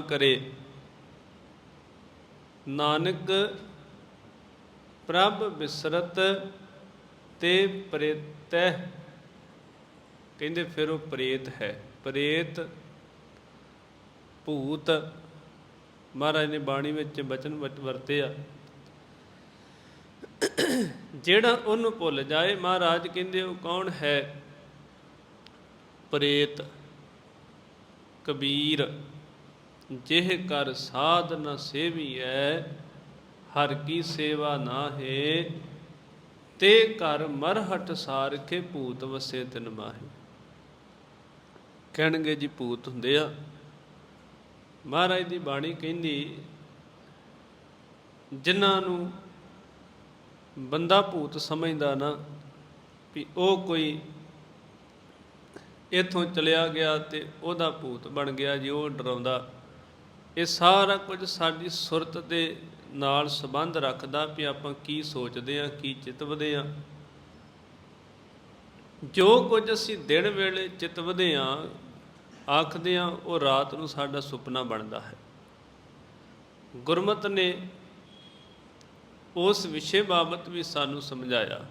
ਕਰੇ। ਨਾਨਕ ਪ੍ਰਭ ਬਿਸਰਤ ਤੇ ਪ੍ਰੇਤੈ ਕਹਿੰਦੇ ਫਿਰ ਉਹ ਪ੍ਰੇਤ ਹੈ। ਪ੍ਰੇਤ ਭੂਤ। ਮਹਾਰਾਜ ਨੇ ਬਾਣੀ ਵਿੱਚ ਬਚਨ ਵਟ- ਵਰਤੇ ਆ ਜਿਹੜਾ ਉਹਨੂੰ ਭੁੱਲ ਜਾਏ, ਮਹਾਰਾਜ ਕਹਿੰਦੇ ਉਹ ਕੌਣ ਹੈ? ਪ੍ਰੇਤ। ਕਬੀਰ। ਜਿਹ ਕਰ ਸਾਧ ਨ ਸੇਵੀਐ, ਹਰ ਕੀ ਸੇਵਾ ਨਾ ਨਾਹੇ, ਤੇ ਕਰ ਮਰਹਟ ਸਾਰਖੇ ਭੂਤ ਵਸੇ ਤਿਨ ਮਾਹੇ। ਕਹਿਣਗੇ ਜੀ ਭੂਤ ਹੁੰਦੇ ਆ। ਮਹਾਰਾਜ ਦੀ ਬਾਣੀ ਕਹਿੰਦੀ, ਜਿਨ੍ਹਾਂ ਨੂੰ ਬੰਦਾ ਭੂਤ ਸਮਝਦਾ ਨਾ, ਵੀ ਉਹ ਕੋਈ ਇੱਥੋਂ ਚਲਿਆ ਗਿਆ ਤੇ ਉਹਦਾ ਭੂਤ ਬਣ ਗਿਆ ਜੀ, ਉਹ ਡਰਾਉਂਦਾ। ਇਹ ਸਾਰਾ ਕੁਝ ਸਾਡੀ ਸੁਰਤ ਦੇ ਨਾਲ ਸੰਬੰਧ ਰੱਖਦਾ ਵੀ ਆਪਾਂ ਕੀ ਸੋਚਦੇ ਆ ਕੀ ਚਿਤਵਦੇ ਆ ਜੋ ਕੁਝ ਅਸੀਂ ਦਿਨ ਵੇਲੇ ਚਿਤਵਦੇ ਆ ਆਖਦੇ ਆ ਉਹ ਰਾਤ ਨੂੰ ਸਾਡਾ ਸੁਪਨਾ ਬਣਦਾ ਹੈ। ਗੁਰਮਤ ਨੇ ਉਸ ਵਿਸ਼ੇ ਬਾਬਤ ਵੀ ਸਾਨੂੰ ਸਮਝਾਇਆ।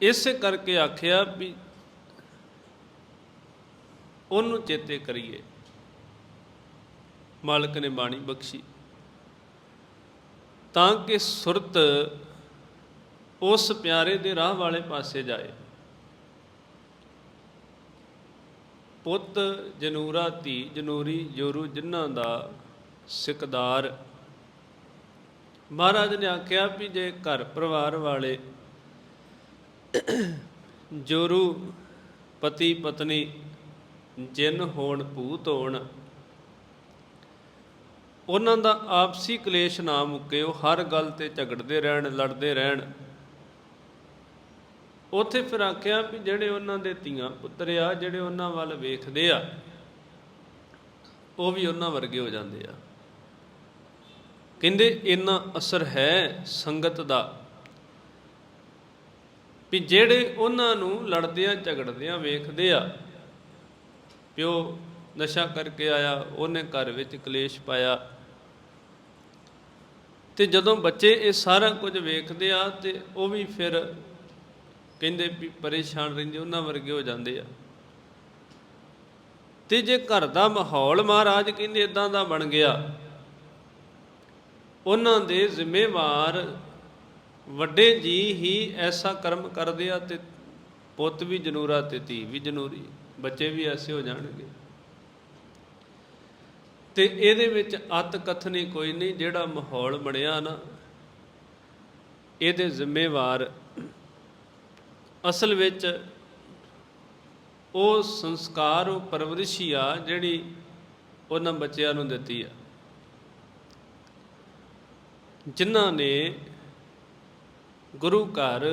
ਇਸ ਕਰਕੇ ਆਖਿਆ ਵੀ ਉਹਨੂੰ ਚੇਤੇ ਕਰੀਏ। ਮਾਲਕ ਨੇ ਬਾਣੀ ਬਖਸ਼ੀ। ਤਾਂ ਕਿ ਸੁਰਤ ਉਸ ਪਿਆਰੇ ਦੇ ਰਾਹ ਵਾਲੇ ਪਾਸੇ ਜਾਏ। ਪੁੱਤ ਜਨੂਰਾ, ਧੀ ਜਨੂਰੀ, ਜੋਰੂ ਜਿਨ੍ਹਾਂ ਦਾ ਸਿਕਦਾਰ। ਮਹਾਰਾਜ ਨੇ ਆਖਿਆ ਵੀ ਜੇ ਘਰ ਪਰਿਵਾਰ ਵਾਲੇ ਜੋਰੂ ਪਤੀ ਪਤਨੀ ਜਿਨ ਹੋਣ, ਭੂਤ ਹੋਣ ਉਹਨਾਂ ਦਾ ਆਪਸੀ ਕਲੇਸ਼ ਨਾ ਮੁੱਕੇ ਉਹ ਹਰ ਗੱਲ ਤੇ ਝਗੜਦੇ ਰਹਿਣ, ਲੜਦੇ ਰਹਿਣ। ਉਥੇ ਫਿਰ ਆਖਿਆ ਵੀ ਜਿਹੜੇ ਉਹਨਾਂ ਦੇ ਧੀਆਂ ਪੁੱਤਰ ਆ, ਜਿਹੜੇ ਉਹਨਾਂ ਵੱਲ ਵੇਖਦੇ ਆ, ਉਹ ਵੀ ਉਹਨਾਂ ਵਰਗੇ ਹੋ ਜਾਂਦੇ ਆ। ਕਹਿੰਦੇ, ਇੰਨਾ ਅਸਰ ਹੈ ਸੰਗਤ ਦਾ ਵੀ ਜਿਹੜੇ ਉਹਨਾਂ ਨੂੰ ਲੜਦਿਆਂ, ਝਗੜਦਿਆਂ ਵੇਖਦੇ ਆ ਪਿਓ ਨਸ਼ਾ ਕਰਕੇ ਆਇਆ, ਉਹਨੇ ਘਰ ਵਿੱਚ ਕਲੇਸ਼ ਪਾਇਆ। ਤੇ ਜਦੋਂ ਬੱਚੇ ਇਹ ਸਾਰਾ ਕੁਝ ਵੇਖਦੇ ਆ ਤੇ ਉਹ ਵੀ ਫਿਰ ਕਹਿੰਦੇ ਵੀ ਪਰੇਸ਼ਾਨ ਰਹਿੰਦੇ, ਉਹਨਾਂ ਵਰਗੇ ਹੋ ਜਾਂਦੇ ਆ। ਤੇ ਜੇ ਘਰ ਦਾ ਮਾਹੌਲ ਮਹਾਰਾਜ ਕਹਿੰਦੇ ਇਦਾਂ ਦਾ ਬਣ ਗਿਆ, ਉਹਨਾਂ ਦੇ ਜ਼ਿੰਮੇਵਾਰ ਵੱਡੇ ਜੀ ਹੀ ਐਸਾ ਕਰਮ ਕਰਦੇ ਆ ਤੇ ਪੁੱਤ ਵੀ ਜਨੂਰਾ ਤੇ ਧੀ ਵੀ ਜਨੂਰੀ, ਬੱਚੇ ਵੀ ਐਸੇ ਹੋ ਜਾਣਗੇ। ਤੇ ਇਹਦੇ ਵਿੱਚ ਅਤ ਕਥਨੀ ਕੋਈ ਨਹੀਂ, ਜਿਹੜਾ ਮਾਹੌਲ ਬਣਿਆ ਨਾ, ਇਹਦੇ ਜ਼ਿੰਮੇਵਾਰ ਅਸਲ ਵਿੱਚ ਉਹ ਸੰਸਕਾਰ, ਉਹ ਪਰਵਰਿਸ਼ੀ ਆ ਜਿਹੜੀ ਉਹਨਾਂ ਬੱਚਿਆਂ ਨੂੰ ਦਿੱਤੀ ਆ। ਜਿਨ੍ਹਾਂ ਨੇ ਗੁਰੂ ਘਰ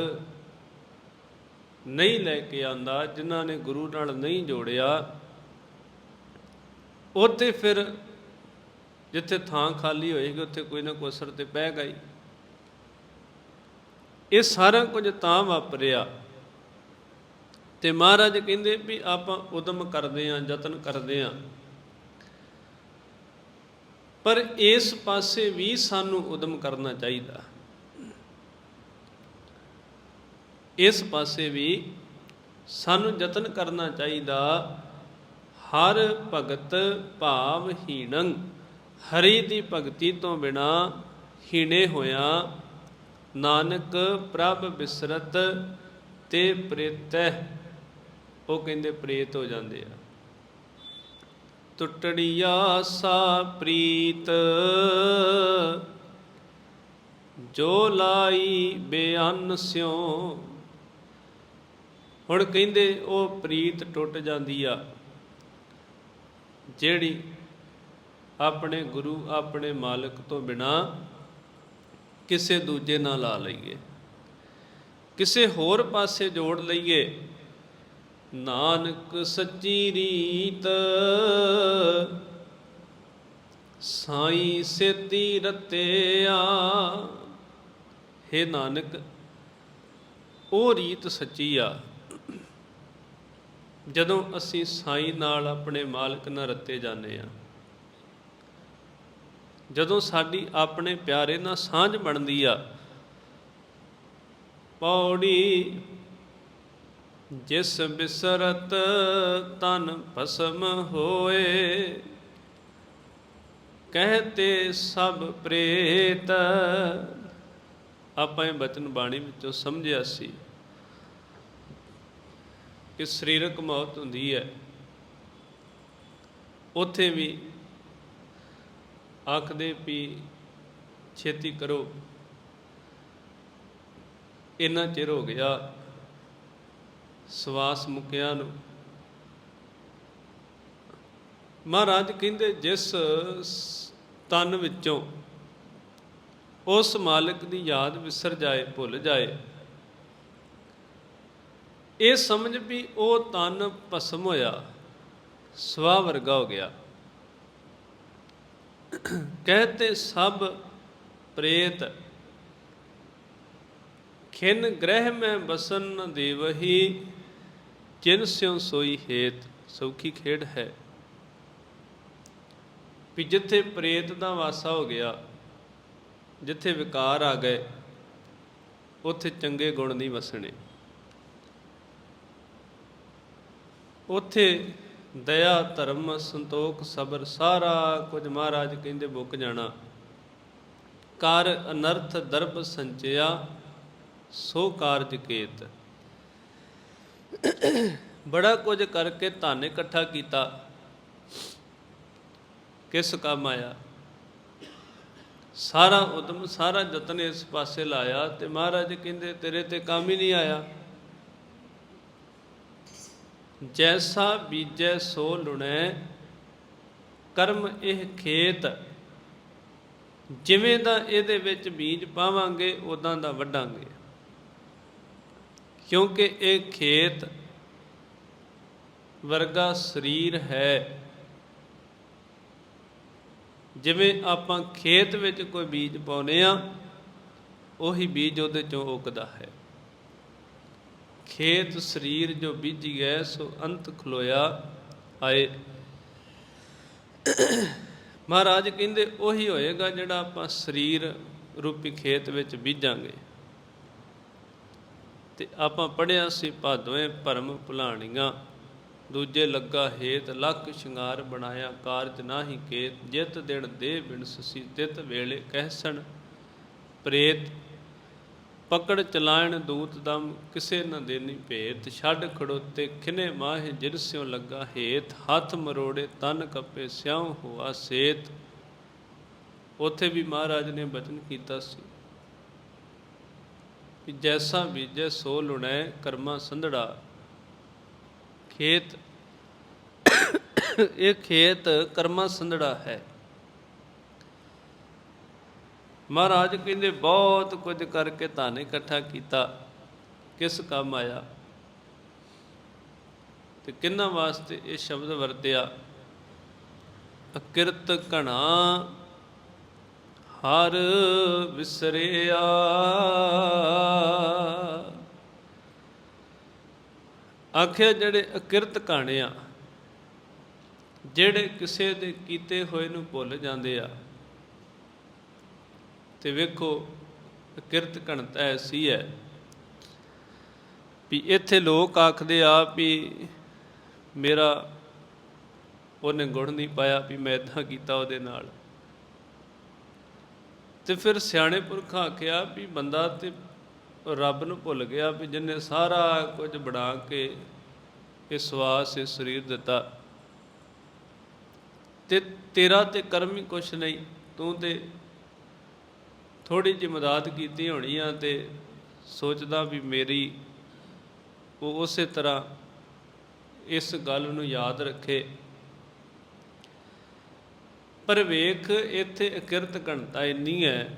ਨਹੀਂ ਲੈ ਕੇ ਆਂਦਾ, ਜਿਨ੍ਹਾਂ ਨੇ ਗੁਰੂ ਨਾਲ ਨਹੀਂ ਜੋੜਿਆ ਉਹ 'ਤੇ ਫਿਰ ਜਿੱਥੇ ਥਾਂ ਖਾਲੀ ਹੋਏਗੀ, ਉੱਥੇ ਕੋਈ ਨਾ ਕੋਈ ਅਸਰ ਤੇ ਪੈ ਗਈ ਇਹ ਸਾਰਾ ਕੁਝ ਤਾਂ ਵਾਪਰਿਆ। ਤੇ ਮਹਾਰਾਜ ਕਹਿੰਦੇ ਵੀ ਆਪਾਂ ਉਦਮ ਕਰਦੇ ਆਂ ਯਤਨ ਕਰਦੇ ਆਂ ਪਰ ਇਸ ਪਾਸੇ ਵੀ ਸਾਨੂੰ ਉਦਮ ਕਰਨਾ ਚਾਹੀਦਾ। ਇਸ ਪਾਸੇ ਵੀ ਸਾਨੂੰ ਯਤਨ ਕਰਨਾ ਚਾਹੀਦਾ। ਹਰ ਭਗਤ ਭਾਵ ਹੀਣੰ ਹਰੀ ਦੀ ਭਗਤੀ ਤੋਂ ਬਿਨਾ ਹੀਣੇ ਹੋਇਆ, ਨਾਨਕ ਪ੍ਰਭ ਬਿਸਰਤ ਤੇ ਪ੍ਰੇਤੈ ਉਹ ਕਹਿੰਦੇ ਪ੍ਰੇਤ ਹੋ ਜਾਂਦੇ ਆ। ਟੁੱਟੜੀ ਆਸਾ ਪ੍ਰੀਤ, ਜੋ ਲਾਈ ਬੇਅੰਨ ਸਿਉ। ਹੁਣ ਕਹਿੰਦੇ ਉਹ ਪ੍ਰੀਤ ਟੁੱਟ ਜਾਂਦੀ ਆ, ਜਿਹੜੀ ਆਪਣੇ ਗੁਰੂ, ਆਪਣੇ ਮਾਲਕ ਤੋਂ ਬਿਨਾ ਕਿਸੇ ਦੂਜੇ ਨਾਲ ਲਾ ਲਈਏ। ਕਿਸੇ ਹੋਰ ਪਾਸੇ ਜੋੜ ਲਈਏ। ਨਾਨਕ ਸੱਚੀ ਰੀਤ, ਸਾਈ ਸੇਤੀ ਰਤਿਆ। ਹੇ ਨਾਨਕ, ਉਹ ਰੀਤ ਸੱਚੀ ਆ, ਜਦੋਂ ਅਸੀਂ ਸਾਈਂ ਨਾਲ ਆਪਣੇ ਮਾਲਕ ਨਾਲ ਰੱਤੇ ਜਾਂਦੇ ਆ ਜਦੋਂ ਸਾਡੀ ਆਪਣੇ ਪਿਆਰੇ ਨਾਲ ਸਾਂਝ ਬਣਦੀ ਆ, ਪੌੜੀ ਜਿਸ ਬਿਸਰਤ ਤਨ ਭਸਮ ਹੋਏ, ਕਹਤੇ ਸਭ ਪ੍ਰੇਤ। ਆਪਾਂ ਇਹ ਬਚਨ ਬਾਣੀ ਵਿੱਚੋਂ ਸਮਝਿਆ ਸੀ ਕਿ ਸਰੀਰਕ ਮੌਤ ਹੁੰਦੀ ਹੈ। ਉੱਥੇ ਵੀ ਆਖਦੇ ਵੀ ਛੇਤੀ ਕਰੋ। ਇੰਨਾ ਚਿਰ ਹੋ ਗਿਆ ਸਵਾਸ ਮੁਕਿਆ ਨੂੰ। ਮਹਾਰਾਜ ਕਹਿੰਦੇ, ਜਿਸ ਤਨ ਵਿੱਚੋਂ ਉਸ ਮਾਲਕ ਦੀ ਯਾਦ ਵਿਸਰ ਜਾਏ, ਭੁੱਲ ਜਾਏ, ਇਹ ਸਮਝ ਵੀ ਉਹ ਤਨ ਭਸਮ ਹੋਇਆ ਸਵਾ ਵਰਗਾ ਹੋ ਗਿਆ। ਕਹਤੇ ਸਭ ਪ੍ਰੇਤ, ਖਿਨ ਗ੍ਰਹਿ ਮੈਂ ਬਸਨ ਨ ਦੇਵਹੀ ਜਿਨ ਸਿਉ ਸੋਈ ਹੇਤ। ਸੌਖੀ ਖੇਡ ਹੈ। ਵੀ ਜਿੱਥੇ ਪ੍ਰੇਤ ਦਾ ਵਾਸਾ ਹੋ ਗਿਆ, ਜਿੱਥੇ ਵਿਕਾਰ ਆ ਗਏ, ਉੱਥੇ ਚੰਗੇ ਗੁਣ ਨਹੀਂ ਵਸਣੇ। ਉੱਥੇ ਦਇਆ, ਧਰਮ, ਸੰਤੋਖ, ਸਬਰ, ਸਾਰਾ ਕੁਝ ਮਹਾਰਾਜ ਕਹਿੰਦੇ ਮੁੱਕ ਜਾਣਾ। ਕਰ ਅਨਰਥ ਦਰਬ ਸੰਚਿਆ, ਸੋ ਕਾਰਜ ਕੇਤ। ਬੜਾ ਕੁਝ ਕਰਕੇ ਧਨ ਇਕੱਠਾ ਕੀਤਾ। ਕਿਸ ਕੰਮ ਆਇਆ? ਸਾਰਾ ਉਦਮ, ਸਾਰਾ ਯਤਨ ਇਸ ਪਾਸੇ ਲਾਇਆ ਤੇ ਮਹਾਰਾਜ ਕਹਿੰਦੇ, ਤੇਰੇ ਤੇ ਕੰਮ ਹੀ ਨਹੀਂ ਆਇਆ। ਜੈਸਾ ਬੀਜੈ ਸੋ ਲੁਣੈ, ਕਰਮ ਇਹ ਖੇਤ। ਜਿਵੇਂ ਦਾ ਇਹਦੇ ਵਿੱਚ ਬੀਜ ਪਾਵਾਂਗੇ ਉਦਾਂ ਦਾ ਵੱਢਾਂਗੇ। ਕਿਉਂਕਿ ਇਹ ਖੇਤ ਵਰਗਾ ਸਰੀਰ ਹੈ। ਜਿਵੇਂ ਆਪਾਂ ਖੇਤ ਵਿੱਚ ਕੋਈ ਬੀਜ ਪਾਉਨੇ ਆ ਉਹੀ ਬੀਜ ਉਹਦੇ ਚੋਂ ਉਗਦਾ ਹੈ। ਖੇਤ ਸਰੀਰ ਜੋ ਬੀਜੀ ਗਏ, ਸੋ ਅੰਤ ਖਲੋਇਆ ਆਏ। ਮਹਾਰਾਜ ਕਹਿੰਦੇ, ਉਹੀ ਹੋਏਗਾ ਜਿਹੜਾ ਆਪਾਂ ਸਰੀਰ ਰੂਪੀ ਖੇਤ ਵਿੱਚ ਬੀਜਾਂਗੇ। ਤੇ ਆਪਾਂ ਪੜਿਆ ਸੀ ਭਾਦੋਏ ਭਰਮ ਭੁਲਾਣੀਆਂ। ਦੂਜੇ ਲੱਗਾ ਹੇਤ, ਲੱਖ ਸ਼ਿੰਗਾਰ ਬਣਾਇਆ ਕਾਰਜ ਨਾਹੀ ਕੇ ਜਿਤ ਦਿਨ ਦੇ ਬਿਨ ਸਸੀ ਤਿਤ ਵੇਲੇ ਕਹਿਸਣ ਪ੍ਰੇਤ ਪਕੜ ਚਲਾਇਣ ਦੂਤ ਦਮ, ਕਿਸੇ ਨ ਦੇਨੀ ਭੇਤ। ਛੱਡ ਖੜੋਤੇ ਖਿਨੇ ਮਾਹੇ ਜਿਰਸਿਓ ਲੱਗਾ ਹੇਤ। ਹੱਥ ਮਰੋੜੇ ਤਨ ਕੱਪੇ ਸਿਉ ਹੋਆ ਸੇਤ। ਉਥੇ ਵੀ ਮਹਾਰਾਜ ਨੇ ਬਚਨ ਕੀਤਾ ਸੀ ਕਿ ਜੈਸਾ ਬੀਜੈ ਸੋ ਲੁਣੈ ਕਰਮਾ ਸੰਧੜਾ। ਖੇਤ, ਇਹ ਖੇਤ ਕਰਮਾ ਸੰਧੜਾ ਹੈ। ਮਹਾਰਾਜ ਕਹਿੰਦੇ, ਬਹੁਤ ਕੁਝ ਕਰਕੇ ਧਨ ਇਕੱਠਾ ਕੀਤਾ। ਕਿਸ ਕੰਮ ਆਇਆ? ਤੇ ਕਿੰਨਾ ਵਾਸਤੇ ਇਹ ਸ਼ਬਦ ਵਰਤਿਆ? ਅਕਿਰਤ ਘਣਾ ਹਰ ਵਿਸਰਿਆ। ਆਖਿਆ, ਜਿਹੜੇ ਅਕਿਰਤ ਘਾਣਿਆ ਜਿਹੜੇ ਕਿਸੇ ਦੇ ਕੀਤੇ ਹੋਏ ਨੂੰ ਭੁੱਲ ਜਾਂਦੇ ਆ ਤੇ ਵੇਖੋ ਕਿਰਤ ਘਣਤਾ ਐਸੀ ਹੈ ਵੀ ਇੱਥੇ ਲੋਕ ਆਖਦੇ ਆ ਵੀ ਮੇਰਾ ਉਹਨੇ ਗੁਣ ਨਹੀਂ ਪਾਇਆ ਵੀ ਮੈਂ ਇਦਾਂ ਕੀਤਾ ਉਹਦੇ ਨਾਲ। ਤੇ ਫਿਰ ਸਿਆਣੇ ਪੁਰਖ ਆਖਿਆ ਵੀ ਬੰਦਾ ਤੇ ਰੱਬ ਨੂੰ ਭੁੱਲ ਗਿਆ ਵੀ ਜਿੰਨੇ ਸਾਰਾ ਕੁਝ ਬਣਾ ਕੇ ਇਹ ਸਵਾਸ, ਇਹ ਸਰੀਰ ਦਿੱਤਾ। ਤੇ ਤੇਰਾ ਤੇ ਕਰਮ ਹੀ ਕੁਛ ਨਹੀਂ, ਤੂੰ ਤੇ ਥੋੜੀ ਜਿਹੀ ਮਦਦ ਕੀਤੀ ਹੋਣੀ ਆ ਤੇ ਸੋਚਦਾ ਵੀ ਮੇਰੀ ਉਹ ਉਸੇ ਤਰ੍ਹਾਂ ਇਸ ਗੱਲ ਨੂੰ ਯਾਦ ਰੱਖੇ। ਪਰ ਵੇਖ, ਇੱਥੇ ਅਕਿਰਤ ਘਣਤਾ ਇੰਨੀ ਹੈ,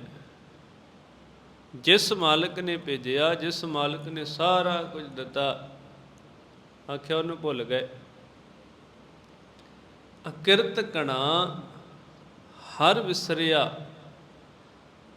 ਜਿਸ ਮਾਲਕ ਨੇ ਭੇਜਿਆ, ਜਿਸ ਮਾਲਕ ਨੇ ਸਾਰਾ ਕੁਝ ਦਿੱਤਾ, ਆਖਿਆ ਉਹਨੂੰ ਭੁੱਲ ਗਏ। ਅਕਿਰਤ ਕਣਾ ਹਰ ਵਿਸਰਿਆ